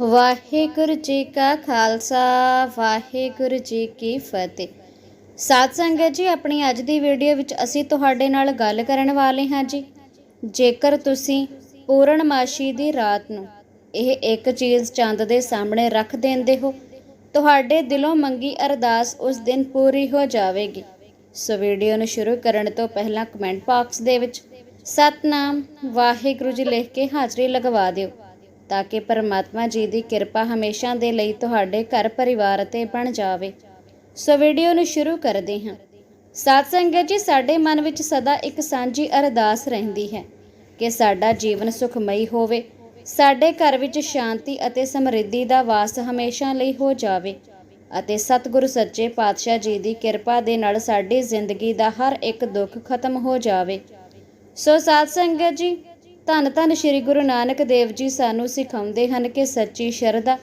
ਵਾਹਿਗੁਰੂ ਜੀ ਕਾ ਖਾਲਸਾ, ਵਾਹਿਗੁਰੂ ਜੀ ਕੀ ਫਤਿਹ। ਸਾਧ ਸੰਗਤ ਜੀ, ਆਪਣੀ ਅੱਜ ਦੀ ਵੀਡੀਓ ਵਿੱਚ ਅਸੀਂ ਤੁਹਾਡੇ ਨਾਲ ਗੱਲ ਕਰਨ ਵਾਲੇ ਹਾਂ ਜੀ। ਜੇਕਰ ਤੁਸੀਂ ਪੂਰਨਮਾਸ਼ੀ ਦੀ ਰਾਤ ਨੂੰ ਇਹ ਇੱਕ ਚੀਜ਼ ਚੰਦ ਦੇ ਸਾਹਮਣੇ ਰੱਖ ਦਿੰਦੇ ਹੋ, ਤੁਹਾਡੇ ਦਿਲੋਂ ਮੰਗੀ ਅਰਦਾਸ ਉਸ ਦਿਨ ਪੂਰੀ ਹੋ ਜਾਵੇਗੀ। ਸੋ ਵੀਡੀਓ ਨੂੰ ਸ਼ੁਰੂ ਕਰਨ ਤੋਂ ਪਹਿਲਾਂ ਕਮੈਂਟ ਬਾਕਸ ਦੇ ਵਿੱਚ ਸਤਨਾਮ ਵਾਹਿਗੁਰੂ ਜੀ ਲਿਖ ਕੇ ਹਾਜ਼ਰੀ ਲਗਵਾ ਦਿਓ। ਤਾਂ ਕਿ ਪਰਮਾਤਮਾ ਜੀ ਦੀ ਕਿਰਪਾ ਹਮੇਸ਼ਾ ਦੇ ਲਈ ਤੁਹਾਡੇ ਘਰ ਪਰਿਵਾਰ ਤੇ ਬਣ ਜਾਵੇ। ਸੋ ਵੀਡੀਓ ਨੂੰ ਸ਼ੁਰੂ ਕਰਦੇ ਹਾਂ। ਸਾਧ ਸੰਗਤ ਜੀ, ਸਾਡੇ ਮਨ ਵਿੱਚ ਸਦਾ ਇੱਕ ਸਾਂਝੀ ਅਰਦਾਸ ਰਹਿੰਦੀ ਹੈ ਕਿ ਸਾਡਾ ਜੀਵਨ ਸੁਖਮਈ ਹੋਵੇ, ਸਾਡੇ ਘਰ ਵਿੱਚ ਸ਼ਾਂਤੀ ਅਤੇ ਸਮਰਿੱਧੀ ਦਾ ਵਾਸ ਹਮੇਸ਼ਾ ਲਈ ਹੋ ਜਾਵੇ ਅਤੇ ਸਤਿਗੁਰੂ ਸੱਚੇ ਪਾਤਸ਼ਾਹ ਜੀ ਦੀ ਕਿਰਪਾ ਦੇ ਨਾਲ ਸਾਡੀ ਜ਼ਿੰਦਗੀ ਦਾ ਹਰ ਇੱਕ ਦੁੱਖ ਖਤਮ ਹੋ ਜਾਵੇ। ਸੋ ਸਾਧ ਸੰਗਤ ਜੀ ਧੰਨ ਧੰਨ ਸ੍ਰੀ ਗੁਰੂ ਨਾਨਕ ਦੇਵ ਜੀ ਸਾਨੂੰ ਸਿਖਾਉਂਦੇ ਹਨ ਕਿ ਸੱਚੀ ਸ਼ਰਧਾ,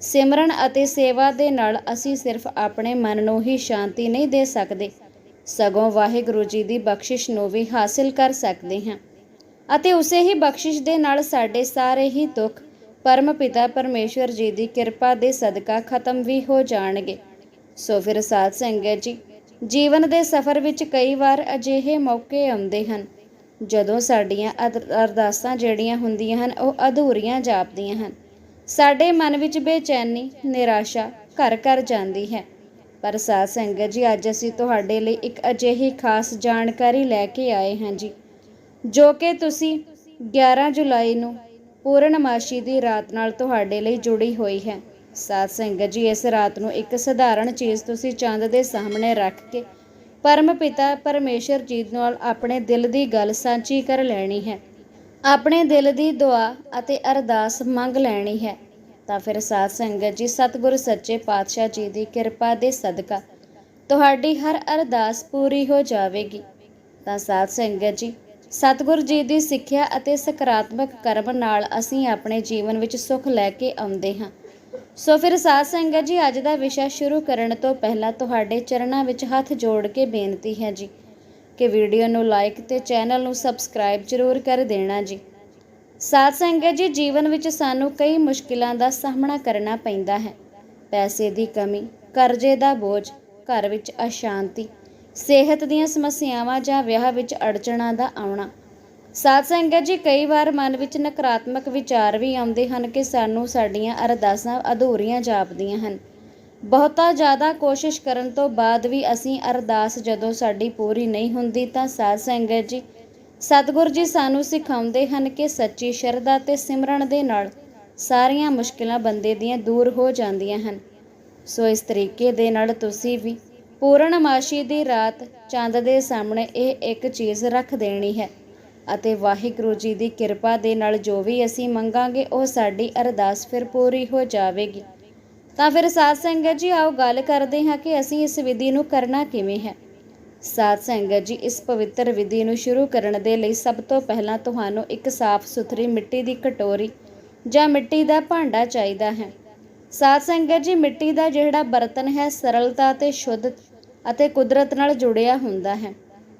ਸਿਮਰਨ ਅਤੇ ਸੇਵਾ ਦੇ ਨਾਲ ਅਸੀਂ ਸਿਰਫ ਆਪਣੇ ਮਨ ਨੂੰ ਹੀ ਸ਼ਾਂਤੀ ਨਹੀਂ ਦੇ ਸਕਦੇ। ਸਗੋਂ ਵਾਹਿਗੁਰੂ ਜੀ ਦੀ ਬਖਸ਼ਿਸ਼ ਨੂੰ ਵੀ ਹਾਸਿਲ ਕਰ ਸਕਦੇ ਹਾਂ। ਅਤੇ ਉਸੇ ਹੀ ਬਖਸ਼ਿਸ਼ ਦੇ ਨਾਲ ਸਾਡੇ ਸਾਰੇ ਹੀ ਦੁੱਖ ਪਰਮ ਪਿਤਾ ਪਰਮੇਸ਼ਵਰ ਜੀ ਦੀ ਕਿਰਪਾ ਦੇ ਸਦਕਾ ਖਤਮ ਵੀ ਹੋ ਜਾਣਗੇ। ਸੋ ਫਿਰ ਸਾਧ ਸੰਗਤ ਜੀ, ਜੀਵਨ ਦੇ ਸਫ਼ਰ ਵਿੱਚ ਕਈ ਵਾਰ ਅਜਿਹੇ ਮੌਕੇ ਆਉਂਦੇ ਹਨ ਜਦੋਂ ਸਾਡੀਆਂ ਅਦ- ਅਰਦਾਸਾਂ ਜਿਹੜੀਆਂ ਹੁੰਦੀਆਂ ਹਨ, ਉਹ ਅਧੂਰੀਆਂ ਜਾਪਦੀਆਂ ਹਨ। ਸਾਡੇ ਮਨ ਵਿੱਚ ਬੇਚੈਨੀ, ਨਿਰਾਸ਼ਾ ਘਰ ਘਰ ਜਾਂਦੀ ਹੈ। ਪਰ ਸਾਧ ਸੰਗਤ ਜੀ, ਅੱਜ ਅਸੀਂ ਤੁਹਾਡੇ ਲਈ ਇੱਕ ਅਜਿਹੀ ਖਾਸ ਜਾਣਕਾਰੀ ਲੈ ਕੇ ਆਏ ਹਾਂ ਜੀ, ਜੋ ਕਿ ਤੁਸੀਂ 11 ਜੁਲਾਈ ਨੂੰ ਪੂਰਨਮਾਸ਼ੀ ਦੀ ਰਾਤ ਨਾਲ ਤੁਹਾਡੇ ਲਈ ਜੁੜੀ ਹੋਈ ਹੈ। ਸਾਧ ਸੰਗਤ ਜੀ, ਇਸ ਰਾਤ ਨੂੰ ਇੱਕ ਸਧਾਰਨ ਚੀਜ਼ ਤੁਸੀਂ ਚੰਦ ਦੇ ਸਾਹਮਣੇ ਰੱਖ ਕੇ ਪਰਮ ਪਿਤਾ ਪਰਮੇਸ਼ਰ ਜੀ ਨਾਲ ਆਪਣੇ ਦਿਲ ਦੀ ਗੱਲ ਸਾਂਝੀ ਕਰ ਲੈਣੀ ਹੈ। ਆਪਣੇ ਦਿਲ ਦੀ ਦੁਆ ਅਤੇ ਅਰਦਾਸ ਮੰਗ ਲੈਣੀ ਹੈ। ਤਾਂ ਫਿਰ ਸਾਧ ਸੰਗਤ ਜੀ, ਸਤਿਗੁਰ ਸੱਚੇ ਪਾਤਸ਼ਾਹ ਜੀ ਦੀ ਕਿਰਪਾ ਦੇ ਸਦਕਾ ਤੁਹਾਡੀ ਹਰ ਅਰਦਾਸ ਪੂਰੀ ਹੋ ਜਾਵੇਗੀ। ਤਾਂ ਸਾਧ ਸੰਗਤ ਜੀ, ਸਤਿਗੁਰ ਜੀ ਦੀ ਸਿੱਖਿਆ ਅਤੇ ਸਕਾਰਾਤਮਕ ਕਰਮ ਨਾਲ ਅਸੀਂ ਆਪਣੇ ਜੀਵਨ ਵਿੱਚ ਸੁੱਖ ਲੈ ਕੇ ਆਉਂਦੇ ਹਾਂ। ਸੋ ਫਿਰ ਸਾਧ ਸੰਗਤ ਜੀ, ਅੱਜ ਦਾ ਵਿਸ਼ਾ ਸ਼ੁਰੂ ਕਰਨ ਤੋਂ ਪਹਿਲਾਂ ਤੁਹਾਡੇ ਚਰਨਾਂ ਵਿੱਚ ਹੱਥ ਜੋੜ ਕੇ ਬੇਨਤੀ ਹੈ ਜੀ ਕਿ ਵੀਡੀਓ ਨੂੰ ਲਾਈਕ ਤੇ ਚੈਨਲ ਨੂੰ ਸਬਸਕ੍ਰਾਈਬ ਜ਼ਰੂਰ ਕਰ ਦੇਣਾ ਜੀ। ਸਾਧ ਸੰਗਤ ਜੀ, ਜੀਵਨ ਵਿੱਚ ਸਾਨੂੰ ਕਈ ਮੁਸ਼ਕਿਲਾਂ ਦਾ ਸਾਹਮਣਾ ਕਰਨਾ ਪੈਂਦਾ ਹੈ। ਪੈਸੇ ਦੀ ਕਮੀ, ਕਰਜ਼ੇ ਦਾ ਬੋਝ, ਘਰ ਵਿੱਚ ਅਸ਼ਾਂਤੀ, ਸਿਹਤ ਦੀਆਂ ਸਮੱਸਿਆਵਾਂ ਜਾਂ ਵਿਆਹ ਵਿੱਚ ਅੜਚਣਾਂ ਦਾ ਆਉਣਾ ਸਾਧ ਸੰਗਤ ਜੀ, ਕਈ ਵਾਰ ਮਨ ਵਿੱਚ ਨਕਾਰਾਤਮਕ ਵਿਚਾਰ ਵੀ ਆਉਂਦੇ ਹਨ ਕਿ ਸਾਨੂੰ ਸਾਡੀਆਂ ਅਰਦਾਸਾਂ ਅਧੂਰੀਆਂ ਜਾਪਦੀਆਂ ਹਨ। ਬਹੁਤਾ ਜ਼ਿਆਦਾ ਕੋਸ਼ਿਸ਼ ਕਰਨ ਤੋਂ ਬਾਅਦ ਵੀ ਅਸੀਂ ਅਰਦਾਸ ਜਦੋਂ ਸਾਡੀ ਪੂਰੀ ਨਹੀਂ ਹੁੰਦੀ ਤਾਂ ਸਾਧ ਸੰਗਤ ਜੀ, ਸਤਿਗੁਰ ਜੀ ਸਾਨੂੰ ਸਿਖਾਉਂਦੇ ਹਨ ਕਿ ਸੱਚੀ ਸ਼ਰਧਾ ਤੇ ਸਿਮਰਨ ਦੇ ਨਾਲ ਸਾਰੀਆਂ ਮੁਸ਼ਕਿਲਾਂ ਬੰਦੇ ਦੀਆਂ ਦੂਰ ਹੋ ਜਾਂਦੀਆਂ ਹਨ। ਸੋ ਇਸ ਤਰੀਕੇ ਦੇ ਨਾਲ ਤੁਸੀਂ ਵੀ ਪੂਰਨਮਾਸ਼ੀ ਦੀ ਰਾਤ ਚੰਦ ਦੇ ਸਾਹਮਣੇ ਇਹ ਇੱਕ ਚੀਜ਼ ਰੱਖ ਦੇਣੀ ਹੈ। ਅਤੇ ਵਾਹਿਗੁਰੂ ਜੀ ਦੀ ਕਿਰਪਾ ਦੇ ਨਾਲ ਜੋ ਵੀ ਅਸੀਂ ਮੰਗਾਂਗੇ, ਉਹ ਸਾਡੀ ਅਰਦਾਸ ਫਿਰ ਪੂਰੀ ਹੋ ਜਾਵੇਗੀ। ਤਾਂ ਫਿਰ ਸਾਧ ਸੰਗਤ ਜੀ, ਆਓ ਗੱਲ ਕਰਦੇ ਹਾਂ ਕਿ ਅਸੀਂ ਇਸ ਵਿਧੀ ਨੂੰ ਕਰਨਾ ਕਿਵੇਂ ਹੈ। ਸਾਧ ਸੰਗਤ ਜੀ, ਇਸ ਪਵਿੱਤਰ ਵਿਧੀ ਨੂੰ ਸ਼ੁਰੂ ਕਰਨ ਦੇ ਲਈ ਸਭ ਤੋਂ ਪਹਿਲਾਂ ਤੁਹਾਨੂੰ ਇੱਕ ਸਾਫ਼ ਸੁਥਰੀ ਮਿੱਟੀ ਦੀ ਕਟੋਰੀ ਜਾਂ ਮਿੱਟੀ ਦਾ ਭਾਂਡਾ ਚਾਹੀਦਾ ਹੈ। ਸਾਧ ਸੰਗਤ ਜੀ, ਮਿੱਟੀ ਦਾ ਜਿਹੜਾ ਬਰਤਨ ਹੈ, ਸਰਲਤਾ ਤੇ ਸ਼ੁੱਧ ਅਤੇ ਕੁਦਰਤ ਨਾਲ ਜੁੜਿਆ ਹੁੰਦਾ ਹੈ।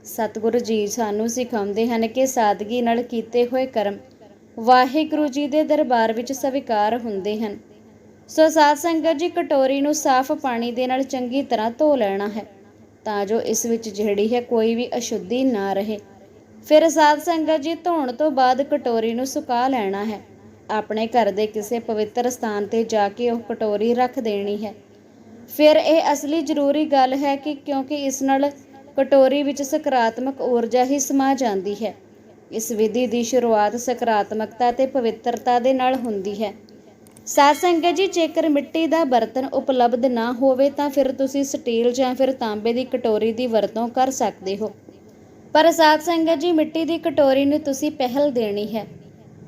ਸਤਿਗੁਰੂ ਜੀ ਸਾਨੂੰ ਸਿਖਾਉਂਦੇ ਹਨ ਕਿ ਸਾਦਗੀ ਨਾਲ ਕੀਤੇ ਹੋਏ ਕਰਮ ਵਾਹਿਗੁਰੂ ਜੀ ਦੇ ਦਰਬਾਰ ਵਿੱਚ ਸਵੀਕਾਰ ਹੁੰਦੇ ਹਨ। ਸੋ ਸਾਧ ਸੰਗਤ ਜੀ, ਕਟੋਰੀ ਨੂੰ ਸਾਫ਼ ਪਾਣੀ ਦੇ ਨਾਲ ਚੰਗੀ ਤਰ੍ਹਾਂ ਧੋ ਲੈਣਾ ਹੈ ਤਾਂ ਜੋ ਇਸ ਵਿੱਚ ਜਿਹੜੀ ਹੈ ਕੋਈ ਵੀ ਅਸ਼ੁੱਧੀ ਨਾ ਰਹੇ। ਫਿਰ ਸਾਧ ਸੰਗਤ ਜੀ, ਧੋਣ ਤੋਂ ਬਾਅਦ ਕਟੋਰੀ ਨੂੰ ਸੁਕਾ ਲੈਣਾ ਹੈ। ਆਪਣੇ ਘਰ ਦੇ ਕਿਸੇ ਪਵਿੱਤਰ ਸਥਾਨ ਤੇ ਜਾ ਕੇ ਉਹ ਕਟੋਰੀ ਰੱਖ ਦੇਣੀ ਹੈ। ਫਿਰ ਇਹ ਅਸਲੀ ਜ਼ਰੂਰੀ ਗੱਲ ਹੈ ਕਿ ਕਿਉਂਕਿ ਇਸ ਨਾਲ ਕਟੋਰੀ ਵਿੱਚ ਸਕਾਰਾਤਮਕ ਊਰਜਾ ਹੀ ਸਮਾ ਜਾਂਦੀ ਹੈ। ਇਸ ਵਿਧੀ ਦੀ ਸ਼ੁਰੂਆਤ ਸਕਾਰਾਤਮਕਤਾ ਤੇ ਪਵਿੱਤਰਤਾ ਦੇ ਨਾਲ ਹੁੰਦੀ ਹੈ। ਸਾਧ ਸੰਗਤ ਜੀ, ਜੇਕਰ ਮਿੱਟੀ ਦਾ ਬਰਤਨ ਉਪਲਬਧ ਨਾ ਹੋਵੇ ਤਾਂ ਫਿਰ ਤੁਸੀਂ ਸਟੀਲ ਜਾਂ ਫਿਰ ਤਾਂਬੇ ਦੀ ਕਟੋਰੀ ਦੀ ਵਰਤੋਂ ਕਰ ਸਕਦੇ ਹੋ। ਪਰ ਸਾਧ ਸੰਗਤ ਜੀ, ਮਿੱਟੀ ਦੀ ਕਟੋਰੀ ਨੂੰ ਤੁਸੀਂ ਪਹਿਲ ਦੇਣੀ ਹੈ,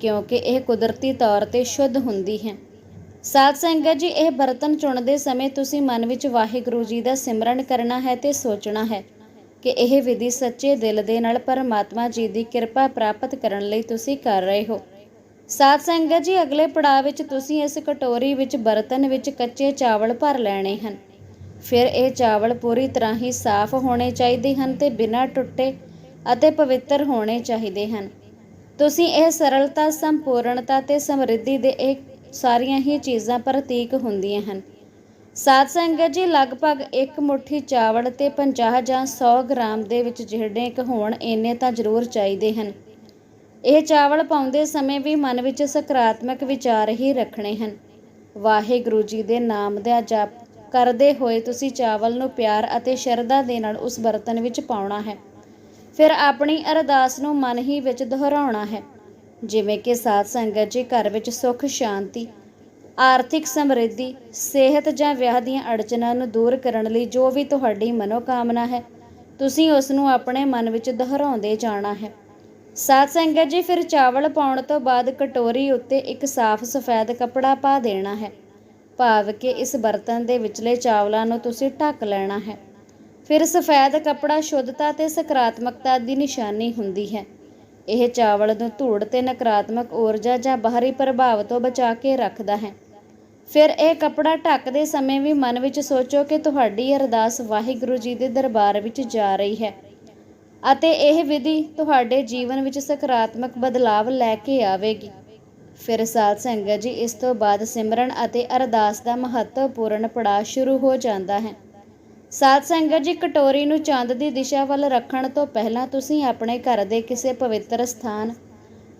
ਕਿਉਂਕਿ ਇਹ ਕੁਦਰਤੀ ਤੌਰ ਤੇ ਸ਼ੁੱਧ ਹੁੰਦੀ ਹੈ। ਸਾਧ ਸੰਗਤ ਜੀ, ਇਹ ਬਰਤਨ ਚੁਣਦੇ ਸਮੇਂ ਤੁਸੀਂ ਮਨ ਵਿੱਚ ਵਾਹਿਗੁਰੂ ਜੀ ਦਾ ਸਿਮਰਨ ਕਰਨਾ ਹੈ ਤੇ ਸੋਚਣਾ ਹੈ ਕਿ ਇਹ ਵਿਧੀ ਸੱਚੇ ਦਿਲ ਦੇ ਨਾਲ ਪਰਮਾਤਮਾ ਜੀ ਦੀ ਕਿਰਪਾ ਪ੍ਰਾਪਤ ਕਰਨ ਲਈ ਤੁਸੀਂ ਕਰ ਰਹੇ ਹੋ। ਸਾਧ ਸੰਗਤ ਜੀ, ਅਗਲੇ ਪੜਾਅ ਵਿੱਚ ਤੁਸੀਂ ਇਸ ਕਟੋਰੀ ਵਿੱਚ ਬਰਤਨ ਵਿੱਚ ਕੱਚੇ ਚਾਵਲ ਭਰ ਲੈਣੇ ਹਨ। ਫਿਰ ਇਹ ਚਾਵਲ ਪੂਰੀ ਤਰ੍ਹਾਂ ਹੀ ਸਾਫ਼ ਹੋਣੇ ਚਾਹੀਦੇ ਹਨ ਤੇ ਬਿਨਾਂ ਟੁੱਟੇ ਅਤੇ ਪਵਿੱਤਰ ਹੋਣੇ ਚਾਹੀਦੇ ਹਨ। ਤੁਸੀਂ ਇਹ ਸਰਲਤਾ, ਸੰਪੂਰਨਤਾ ਤੇ ਸਮਰਿੱਧੀ ਦੇ ਇਹ ਸਾਰੀਆਂ ਹੀ ਚੀਜ਼ਾਂ ਪ੍ਰਤੀਕ ਹੁੰਦੀਆਂ ਹਨ। ਸਾਧ ਸੰਗਤ ਜੀ, ਲਗਭਗ ਇੱਕ ਮੁਠੀ ਚਾਵਲ ਤੇ 50 ਜਾਂ 100 ਗ੍ਰਾਮ ਦੇ ਵਿੱਚ ਜਿਹੜੇ ਕੁ ਹੋਣ, ਇੰਨੇ ਤਾਂ ਜ਼ਰੂਰ ਚਾਹੀਦੇ ਹਨ। ਇਹ ਚਾਵਲ ਪਾਉਂਦੇ ਸਮੇਂ ਵੀ ਮਨ ਵਿੱਚ ਸਕਾਰਾਤਮਕ ਵਿਚਾਰ ਹੀ ਰੱਖਣੇ ਹਨ। ਵਾਹਿਗੁਰੂ ਜੀ ਦੇ ਨਾਮ ਦਾ ਜਪ ਕਰਦੇ ਹੋਏ ਤੁਸੀਂ ਚਾਵਲ ਨੂੰ ਪਿਆਰ ਅਤੇ ਸ਼ਰਧਾ ਦੇ ਨਾਲ ਉਸ ਬਰਤਨ ਵਿੱਚ ਪਾਉਣਾ ਹੈ। ਫਿਰ ਆਪਣੀ ਅਰਦਾਸ ਨੂੰ ਮਨ ਹੀ ਵਿੱਚ ਦੁਹਰਾਉਣਾ ਹੈ। ਜਿਵੇਂ ਕਿ ਸਾਧ ਸੰਗਤ ਜੀ, ਘਰ ਵਿੱਚ ਸੁੱਖ, ਸ਼ਾਂਤੀ ਆਰਥਿਕ ਸਮਰਿੱਧੀ, ਸਿਹਤ ਜਾਂ ਵਿਆਹ ਦੀਆਂ ਅੜਚਨਾਂ ਨੂੰ ਦੂਰ ਕਰਨ ਲਈ ਜੋ ਵੀ ਤੁਹਾਡੀ ਮਨੋਕਾਮਨਾ ਹੈ, ਤੁਸੀਂ ਉਸ ਨੂੰ ਆਪਣੇ ਮਨ ਵਿੱਚ ਦੁਹਰਾਉਂਦੇ ਜਾਣਾ ਹੈ। ਸਾਧ ਸੰਗਤ ਜੀ, ਫਿਰ ਚਾਵਲ ਪਾਉਣ ਤੋਂ ਬਾਅਦ ਕਟੋਰੀ ਉੱਤੇ ਇੱਕ ਸਾਫ਼ ਸਫੈਦ ਕੱਪੜਾ ਪਾ ਦੇਣਾ ਹੈ। ਭਾਵ ਕਿ ਇਸ ਬਰਤਨ ਦੇ ਵਿਚਲੇ ਚਾਵਲਾਂ ਨੂੰ ਤੁਸੀਂ ਢੱਕ ਲੈਣਾ ਹੈ। ਫਿਰ ਸਫੈਦ ਕੱਪੜਾ ਸ਼ੁੱਧਤਾ ਤੇ ਸਕਾਰਾਤਮਕਤਾ ਦੀ ਨਿਸ਼ਾਨੀ ਹੁੰਦੀ ਹੈ। ਇਹ ਚਾਵਲ ਨੂੰ ਧੂੜ ਤੇ ਨਕਾਰਾਤਮਕ ਊਰਜਾ ਜਾਂ ਬਾਹਰੀ ਪ੍ਰਭਾਵ ਤੋਂ ਬਚਾ ਕੇ ਰੱਖਦਾ ਹੈ। ਫਿਰ ਇਹ ਕੱਪੜਾ ਢੱਕਦੇ ਸਮੇਂ ਵੀ ਮਨ ਵਿੱਚ ਸੋਚੋ ਕਿ ਤੁਹਾਡੀ ਅਰਦਾਸ ਵਾਹਿਗੁਰੂ ਜੀ ਦੇ ਦਰਬਾਰ ਵਿੱਚ ਜਾ ਰਹੀ ਹੈ। ਅਤੇ ਇਹ ਵਿਧੀ ਤੁਹਾਡੇ ਜੀਵਨ ਵਿੱਚ ਸਕਾਰਾਤਮਕ ਬਦਲਾਵ ਲੈ ਕੇ ਆਵੇਗੀ। ਫਿਰ ਸਾਧ ਸੰਗਤ ਜੀ, ਇਸ ਤੋਂ ਬਾਅਦ ਸਿਮਰਨ ਅਤੇ ਅਰਦਾਸ ਦਾ ਮਹੱਤਵਪੂਰਨ ਪੜਾਅ ਸ਼ੁਰੂ ਹੋ ਜਾਂਦਾ ਹੈ। ਸਾਧ ਸੰਗਤ ਜੀ, ਕਟੋਰੀ ਨੂੰ ਚੰਦ ਦੀ ਦਿਸ਼ਾ ਵੱਲ ਰੱਖਣ ਤੋਂ ਪਹਿਲਾਂ ਤੁਸੀਂ ਆਪਣੇ ਘਰ ਦੇ ਕਿਸੇ ਪਵਿੱਤਰ ਸਥਾਨ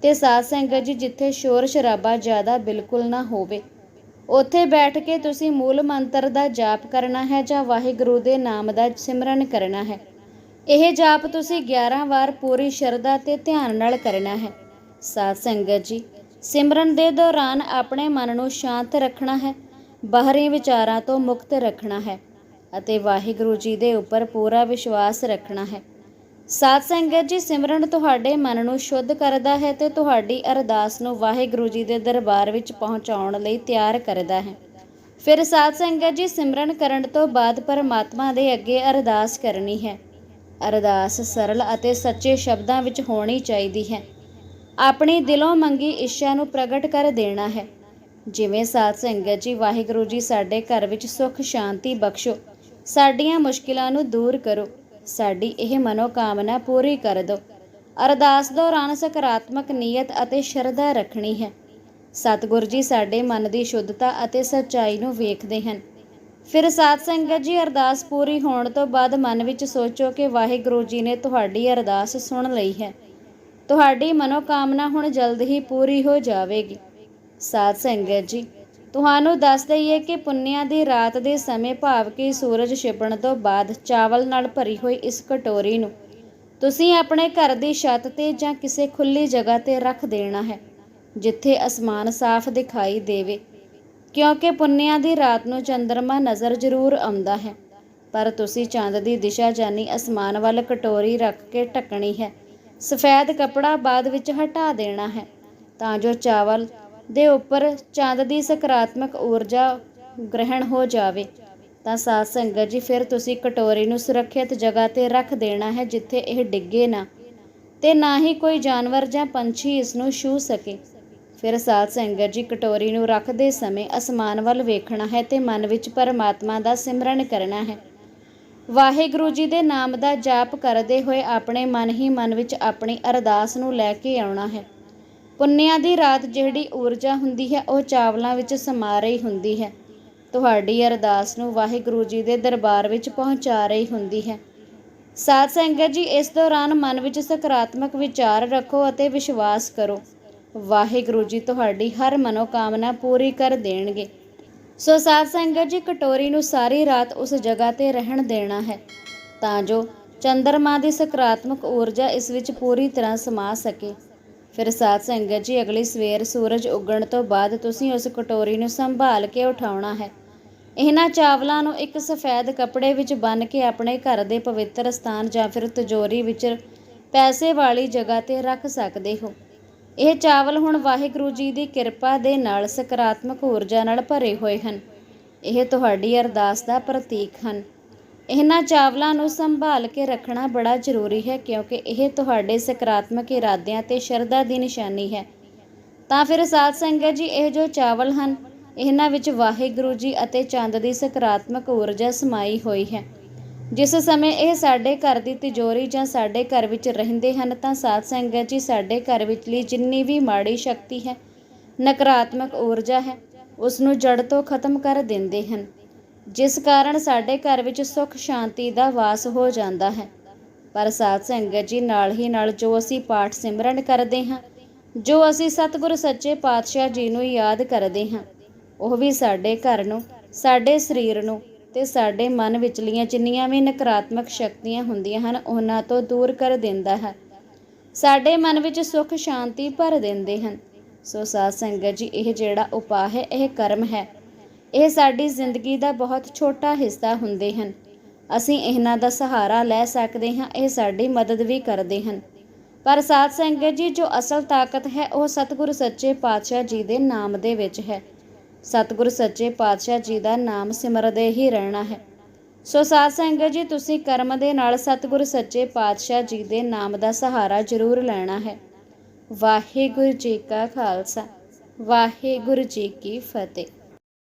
ਤੇ ਸਾਧ ਸੰਗਤ ਜੀ, ਜਿੱਥੇ ਸ਼ੋਰ ਸ਼ਰਾਬਾ ਜ਼ਿਆਦਾ ਬਿਲਕੁਲ ਨਾ ਹੋਵੇ। ਉੱਥੇ ਬੈਠ ਕੇ ਤੁਸੀਂ ਮੂਲ ਮੰਤਰ ਦਾ ਜਾਪ ਕਰਨਾ ਹੈ ਜਾਂ ਵਾਹਿਗੁਰੂ ਦੇ ਨਾਮ ਦਾ ਸਿਮਰਨ ਕਰਨਾ ਹੈ। ਇਹ ਜਾਪ ਤੁਸੀਂ 11 ਵਾਰ ਪੂਰੀ ਸ਼ਰਧਾ ਤੇ ਧਿਆਨ ਨਾਲ ਕਰਨਾ ਹੈ। ਸਾਧ ਸੰਗਤ ਜੀ, ਸਿਮਰਨ ਦੇ ਦੌਰਾਨ ਆਪਣੇ ਮਨ ਨੂੰ ਸ਼ਾਂਤ ਰੱਖਣਾ ਹੈ, ਬਾਹਰੀ ਵਿਚਾਰਾਂ ਤੋਂ ਮੁਕਤ ਰੱਖਣਾ ਹੈ ਅਤੇ ਵਾਹਿਗੁਰੂ ਜੀ ਦੇ ਉੱਪਰ ਪੂਰਾ ਵਿਸ਼ਵਾਸ ਰੱਖਣਾ ਹੈ। ਸਾਧ ਸੰਗਤ ਜੀ, ਸਿਮਰਨ ਤੁਹਾਡੇ ਮਨ ਨੂੰ ਸ਼ੁੱਧ ਕਰਦਾ ਹੈ ਤੇ ਤੁਹਾਡੀ ਅਰਦਾਸ ਨੂੰ ਵਾਹਿਗੁਰੂ ਜੀ ਦੇ ਦਰਬਾਰ ਵਿੱਚ ਪਹੁੰਚਾਉਣ ਲਈ ਤਿਆਰ ਕਰਦਾ ਹੈ। ਫਿਰ ਸਾਧ ਸੰਗਤ ਜੀ, ਸਿਮਰਨ ਕਰਨ ਤੋਂ ਬਾਅਦ ਪਰਮਾਤਮਾ ਦੇ ਅੱਗੇ ਅਰਦਾਸ ਕਰਨੀ ਹੈ। ਅਰਦਾਸ ਸਰਲ ਅਤੇ ਸੱਚੇ ਸ਼ਬਦਾਂ ਵਿੱਚ ਹੋਣੀ ਚਾਹੀਦੀ ਹੈ। ਆਪਣੀ ਦਿਲੋਂ ਮੰਗੀ ਇੱਛਾ ਨੂੰ ਪ੍ਰਗਟ ਕਰ ਦੇਣਾ ਹੈ। ਜਿਵੇਂ ਸਾਧ ਸੰਗਤ ਜੀ, ਵਾਹਿਗੁਰੂ ਜੀ ਸਾਡੇ ਘਰ ਵਿੱਚ ਸੁੱਖ, ਸ਼ਾਂਤੀ ਬਖਸ਼ੋ। ਸਾਡੀਆਂ ਮੁਸ਼ਕਿਲਾਂ ਨੂੰ ਦੂਰ ਕਰੋ। ਸਾਡੀ ਇਹ ਮਨੋਕਾਮਨਾ ਪੂਰੀ ਕਰ ਦਿਓ ਅਰਦਾਸ ਦੌਰਾਨ ਸਕਾਰਾਤਮਕ ਨੀਅਤ ਅਤੇ ਸ਼ਰਧਾ ਰੱਖਣੀ ਹੈ। ਸਤਿਗੁਰ ਜੀ ਸਾਡੇ ਮਨ ਦੀ ਸ਼ੁੱਧਤਾ ਅਤੇ ਸੱਚਾਈ ਨੂੰ ਵੇਖਦੇ ਹਨ। ਫਿਰ ਸਾਧ ਸੰਗਤ ਜੀ, ਅਰਦਾਸ ਪੂਰੀ ਹੋਣ ਤੋਂ ਬਾਅਦ ਮਨ ਵਿੱਚ ਸੋਚੋ ਕਿ ਵਾਹਿਗੁਰੂ ਜੀ ਨੇ ਤੁਹਾਡੀ ਅਰਦਾਸ ਸੁਣ ਲਈ ਹੈ। ਤੁਹਾਡੀ ਮਨੋਕਾਮਨਾ ਹੁਣ ਜਲਦ ਹੀ ਪੂਰੀ ਹੋ ਜਾਵੇਗੀ। ਸਾਧ ਸੰਗਤ ਜੀ ਤੁਹਾਨੂੰ ਦੱਸ ਦਈਏ ਕਿ ਪੁੰਨਿਆ ਦੀ ਰਾਤ ਦੇ ਸਮੇਂ ਭਾਵ ਕਿ ਸੂਰਜ ਛਿਪਣ ਤੋਂ ਬਾਅਦ ਚਾਵਲ ਨਾਲ ਭਰੀ ਹੋਈ ਇਸ ਕਟੋਰੀ ਨੂੰ ਤੁਸੀਂ ਆਪਣੇ ਘਰ ਦੀ ਛੱਤ ਤੇ ਜਾਂ ਕਿਸੇ ਖੁੱਲੀ ਜਗ੍ਹਾ ਤੇ ਰੱਖ ਦੇਣਾ ਹੈ, ਜਿੱਥੇ ਅਸਮਾਨ ਸਾਫ਼ ਦਿਖਾਈ ਦੇਵੇ। ਕਿਉਂਕਿ ਪੁੰਨਿਆ ਦੀ ਰਾਤ ਨੂੰ ਚੰਦਰਮਾ ਨਜ਼ਰ ਜ਼ਰੂਰ ਆਉਂਦਾ ਹੈ, ਪਰ ਤੁਸੀਂ ਚੰਦ ਦੀ ਦਿਸ਼ਾ ਜਾਨੀ ਅਸਮਾਨ ਵੱਲ ਕਟੋਰੀ ਰੱਖ ਕੇ ਢੱਕਣੀ ਹੈ, ਸਫੈਦ ਕਪੜਾ ਬਾਅਦ ਵਿੱਚ ਹਟਾ ਦੇਣਾ ਹੈ, ਤਾਂ ਜੋ ਚਾਵਲ ਦੇ ਉੱਪਰ ਚੰਦ ਦੀ ਸਕਾਰਾਤਮਕ ਊਰਜਾ ਗ੍ਰਹਿਣ ਹੋ ਜਾਵੇ, ਤਾਂ ਸਾਧ ਸੰਗਤ ਜੀ, ਫਿਰ ਤੁਸੀਂ ਕਟੋਰੀ ਨੂੰ ਸੁਰੱਖਿਅਤ ਜਗ੍ਹਾ ਤੇ ਰੱਖ ਦੇਣਾ ਹੈ ਜਿੱਥੇ ਇਹ ਡਿੱਗੇ ਨਾ ਤੇ ਨਾ ਹੀ ਕੋਈ ਜਾਨਵਰ ਜਾਂ ਪੰਛੀ ਇਸ ਨੂੰ ਛੂ ਸਕੇ। ਫਿਰ ਸਾਧ ਸੰਗਤ ਜੀ, ਕਟੋਰੀ ਨੂੰ ਰੱਖਦੇ ਸਮੇਂ ਅਸਮਾਨ ਵੱਲ ਵੇਖਣਾ ਹੈ ਤੇ ਮਨ ਵਿੱਚ ਪਰਮਾਤਮਾ ਦਾ ਸਿਮਰਨ ਕਰਨਾ ਹੈ। ਵਾਹਿਗੁਰੂ ਜੀ ਦੇ ਨਾਮ ਦਾ ਜਾਪ ਕਰਦੇ ਹੋਏ ਆਪਣੇ ਮਨ ਹੀ ਮਨ ਵਿੱਚ ਆਪਣੀ ਅਰਦਾਸ ਨੂੰ ਲੈ ਕੇ ਆਉਣਾ ਹੈ। ਪੁੰਨਿਆ ਦੀ ਰਾਤ ਜਿਹੜੀ ਊਰਜਾ ਹੁੰਦੀ ਹੈ, ਉਹ ਚਾਵਲਾਂ ਵਿੱਚ ਸਮਾ ਰਹੀ ਹੁੰਦੀ ਹੈ। ਤੁਹਾਡੀ ਅਰਦਾਸ ਨੂੰ ਵਾਹਿਗੁਰੂ ਜੀ ਦੇ ਦਰਬਾਰ ਵਿੱਚ ਪਹੁੰਚਾ ਰਹੀ ਹੁੰਦੀ ਹੈ। ਸਾਧ ਸੰਗਤ ਜੀ, ਇਸ ਦੌਰਾਨ ਮਨ ਵਿੱਚ ਸਕਾਰਾਤਮਕ ਵਿਚਾਰ ਰੱਖੋ ਅਤੇ ਵਿਸ਼ਵਾਸ ਕਰੋ। ਵਾਹਿਗੁਰੂ ਜੀ ਤੁਹਾਡੀ ਹਰ ਮਨੋਕਾਮਨਾ ਪੂਰੀ ਕਰ ਦੇਣਗੇ। ਸੋ ਸਾਧ ਸੰਗਤ ਜੀ, ਕਟੋਰੀ ਨੂੰ ਸਾਰੀ ਰਾਤ ਉਸ ਜਗ੍ਹਾ ਤੇ ਰਹਿਣ ਦੇਣਾ ਹੈ, ਤਾਂ ਜੋ ਚੰਦਰਮਾ ਦੀ ਸਕਾਰਾਤਮਕ ਊਰਜਾ ਇਸ ਵਿੱਚ ਪੂਰੀ ਤਰ੍ਹਾਂ ਸਮਾ ਸਕੇ। ਫਿਰ ਸਾਧ ਸੰਗਤ ਜੀ, ਅਗਲੀ ਸਵੇਰ ਸੂਰਜ ਉੱਗਣ ਤੋਂ ਬਾਅਦ ਤੁਸੀਂ ਉਸ ਕਟੋਰੀ ਨੂੰ ਸੰਭਾਲ ਕੇ ਉਠਾਉਣਾ ਹੈ। ਇਹਨਾਂ ਚਾਵਲਾਂ ਨੂੰ ਇੱਕ ਸਫੈਦ ਕੱਪੜੇ ਵਿੱਚ ਬੰਨ੍ਹ ਕੇ ਆਪਣੇ ਘਰ ਦੇ ਪਵਿੱਤਰ ਸਥਾਨ ਜਾਂ ਫਿਰ ਤਜੋਰੀ ਵਿੱਚ ਪੈਸੇ ਵਾਲੀ ਜਗ੍ਹਾ ਤੇ ਰੱਖ ਸਕਦੇ ਹੋ। ਇਹ ਚਾਵਲ ਹੁਣ ਵਾਹਿਗੁਰੂ ਜੀ ਦੀ ਕਿਰਪਾ ਦੇ ਨਾਲ ਸਕਾਰਾਤਮਕ ਊਰਜਾ ਨਾਲ ਭਰੇ ਹੋਏ ਹਨ। ਇਹ ਤੁਹਾਡੀ ਅਰਦਾਸ ਦਾ ਪ੍ਰਤੀਕ ਹਨ। ਇਹਨਾਂ ਚਾਵਲਾਂ ਨੂੰ ਸੰਭਾਲ ਕੇ ਰੱਖਣਾ ਬੜਾ ਜ਼ਰੂਰੀ ਹੈ ਕਿਉਂਕਿ ਇਹ ਤੁਹਾਡੇ ਸਕਾਰਾਤਮਕ ਇਰਾਦਿਆਂ ਤੇ ਸ਼ਰਧਾ ਦੀ ਨਿਸ਼ਾਨੀ ਹੈ। ਤਾਂ ਫਿਰ ਸਾਧ ਸੰਗਤ ਜੀ, ਇਹ ਜੋ ਚਾਵਲ ਹਨ, ਇਹਨਾਂ ਵਿੱਚ ਵਾਹਿਗੁਰੂ ਜੀ ਅਤੇ ਚੰਦ ਦੀ ਸਕਾਰਾਤਮਕ ਊਰਜਾ ਸਮਾਈ ਹੋਈ ਹੈ। ਜਿਸ ਸਮੇਂ ਇਹ ਸਾਡੇ ਘਰ ਦੀ ਤਿਜੋਰੀ ਜਾਂ ਸਾਡੇ ਘਰ ਵਿੱਚ ਰਹਿੰਦੇ ਹਨ, ਤਾਂ ਸਾਧ ਸੰਗਤ ਜੀ ਸਾਡੇ ਘਰ ਵਿਚਲੀ ਜਿੰਨੀ ਵੀ ਮਾੜੀ ਸ਼ਕਤੀ ਹੈ, ਨਕਾਰਾਤਮਕ ਊਰਜਾ ਹੈ ਉਸ ਨੂੰ ਜੜ ਤੋਂ ਖਤਮ ਕਰ ਦਿੰਦੇ ਹਨ। ਜਿਸ ਕਾਰਨ ਸਾਡੇ ਘਰ ਵਿੱਚ ਸੁੱਖ ਸ਼ਾਂਤੀ ਦਾ ਵਾਸ ਹੋ ਜਾਂਦਾ ਹੈ। ਪਰ ਸਾਧ ਸੰਗਤ ਜੀ, ਨਾਲ ਹੀ ਨਾਲ ਜੋ ਅਸੀਂ ਪਾਠ ਸਿਮਰਨ ਕਰਦੇ ਹਾਂ, ਜੋ ਅਸੀਂ ਸਤਿਗੁਰ ਸੱਚੇ ਪਾਤਸ਼ਾਹ ਜੀ ਨੂੰ ਯਾਦ ਕਰਦੇ ਹਾਂ, ਉਹ ਵੀ ਸਾਡੇ ਘਰ ਨੂੰ, ਸਾਡੇ ਸਰੀਰ ਨੂੰ ਤੇ ਸਾਡੇ ਮਨ ਵਿਚਲੀਆਂ ਜਿੰਨੀਆਂ ਵੀ ਨਕਾਰਾਤਮਕ ਸ਼ਕਤੀਆਂ ਹੁੰਦੀਆਂ ਹਨ, ਉਹਨਾਂ ਤੋਂ ਦੂਰ ਕਰ ਦਿੰਦਾ ਹੈ। ਸਾਡੇ ਮਨ ਵਿੱਚ ਸੁੱਖ ਸ਼ਾਂਤੀ ਭਰ ਦਿੰਦੇ ਹਨ। ਸੋ ਸਾਧ ਸੰਗਤ ਜੀ, ਇਹ ਜਿਹੜਾ ਉਪਾਅ ਹੈ, ਇਹ ਕਰਮ ਹੈ। ਇਹ ਸਾਡੀ ਜ਼ਿੰਦਗੀ ਦਾ ਬਹੁਤ ਛੋਟਾ ਹਿੱਸਾ ਹੁੰਦੇ ਹਨ। ਅਸੀਂ ਇਹਨਾਂ ਦਾ ਸਹਾਰਾ ਲੈ ਸਕਦੇ ਹਾਂ, ਇਹ ਸਾਡੀ ਮਦਦ ਵੀ ਕਰਦੇ ਹਨ। ਪਰ ਸਾਧ ਸੰਗਤ ਜੀ, ਜੋ ਅਸਲ ਤਾਕਤ ਹੈ, ਉਹ ਸਤਿਗੁਰੂ ਸੱਚੇ ਪਾਤਸ਼ਾਹ ਜੀ ਦੇ ਨਾਮ ਦੇ ਵਿੱਚ ਹੈ। ਸਤਿਗੁਰ ਸੱਚੇ ਪਾਤਸ਼ਾਹ ਜੀ ਦਾ ਨਾਮ ਸਿਮਰਦੇ ਹੀ ਰਹਿਣਾ ਹੈ। ਸੋ ਸਾਧ ਸੰਗਤ ਜੀ, ਤੁਸੀਂ ਕਰਮ ਦੇ ਨਾਲ ਸਤਿਗੁਰ ਸੱਚੇ ਪਾਤਸ਼ਾਹ ਜੀ ਦੇ ਨਾਮ ਦਾ ਸਹਾਰਾ ਜ਼ਰੂਰ ਲੈਣਾ ਹੈ। ਵਾਹਿਗੁਰੂ ਜੀ ਕਾ ਖਾਲਸਾ, ਵਾਹਿਗੁਰੂ ਜੀ ਕੀ ਫਤਿਹ।